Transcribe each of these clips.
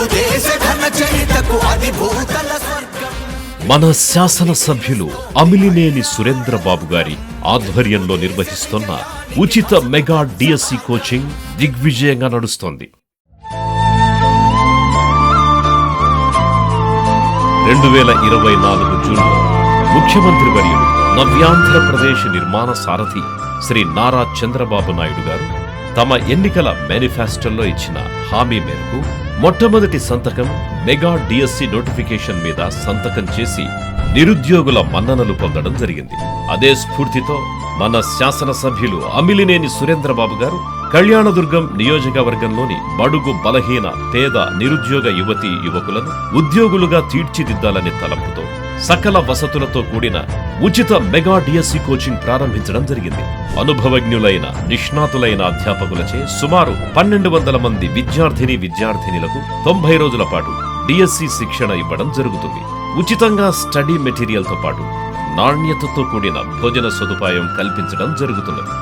ఉంది శాసన సభ్యులు మన శాసనసభ్యులు అమిలినేని సురేంద్రబాబు గారి ఆధ్వర్యంలో నిర్వహిస్తున్న ఉచిత మెగా డిఎస్సి కోచింగ్ దిగ్విజయంగా నడుస్తోంది. రెండు వేల ఇరవై నాలుగు జూన్లో ముఖ్యమంత్రి వర్యులు నవ్యాంధ్రప్రదేశ్ నిర్మాణ సారథి శ్రీ నారా చంద్రబాబు నాయుడు గారు తమ ఎన్నికల మేనిఫెస్టోలో ఇచ్చిన హామీ మేరకు మొట్టమొదటి సంతకం మెగా డిఎస్సి నోటిఫికేషన్ మీద సంతకం చేసి నిరుద్యోగుల మన్ననలు పొందడం జరిగింది. అదే స్ఫూర్తితో మన శాసనసభ్యులు అమిలినేని సురేంద్రబాబు గారు కళ్యాణదుర్గం నియోజకవర్గంలోని బడుగు బలహీన పేద నిరుద్యోగ యువతి యువకులను ఉద్యోగులుగా తీర్చిదిద్దాలనే తలంపుతో సకల వసతులతో కూడిన ఉచిత మెగా డిఎస్సి కోచింగ్ ప్రారంభించడం జరిగింది. అనుభవజ్ఞులైన నిష్ణాతులైన అధ్యాపకులచే సుమారు పన్నెండు వందల మంది విద్యార్థిని విద్యార్థినిలకు తొంభై రోజుల పాటు డిఎస్సి శిక్షణ ఇవ్వడం జరుగుతుంది. ఉచితంగా స్టడీ మెటీరియల్తో పాటు నాణ్యతతో కూడిన భోజన సదుపాయం కల్పించడం జరుగుతున్నది.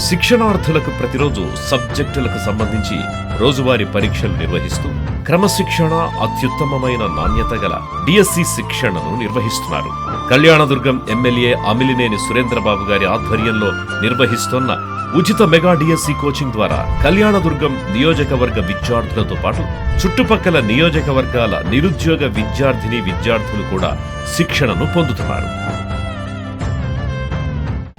శిక్షణార్థులకు ప్రతిరోజు సబ్జెక్టులకు సంబంధించి రోజువారీ పరీక్షలు నిర్వహిస్తూ క్రమశిక్షణ అత్యుత్తమమైన నాణ్యత గల డిఎస్సి శిక్షణను నిర్వహిస్తున్నారు. కళ్యాణదుర్గం ఎమ్మెల్యే అమిలినేని సురేంద్రబాబు గారి ఆధ్వర్యంలో నిర్వహిస్తున్న ఉచిత మెగా డిఎస్సి కోచింగ్ ద్వారా కళ్యాణదుర్గం నియోజకవర్గ విద్యార్థులతో పాటు చుట్టుపక్కల నియోజకవర్గాల నిరుద్యోగ విద్యార్థిని విద్యార్థులు కూడా శిక్షణను పొందుతున్నారు.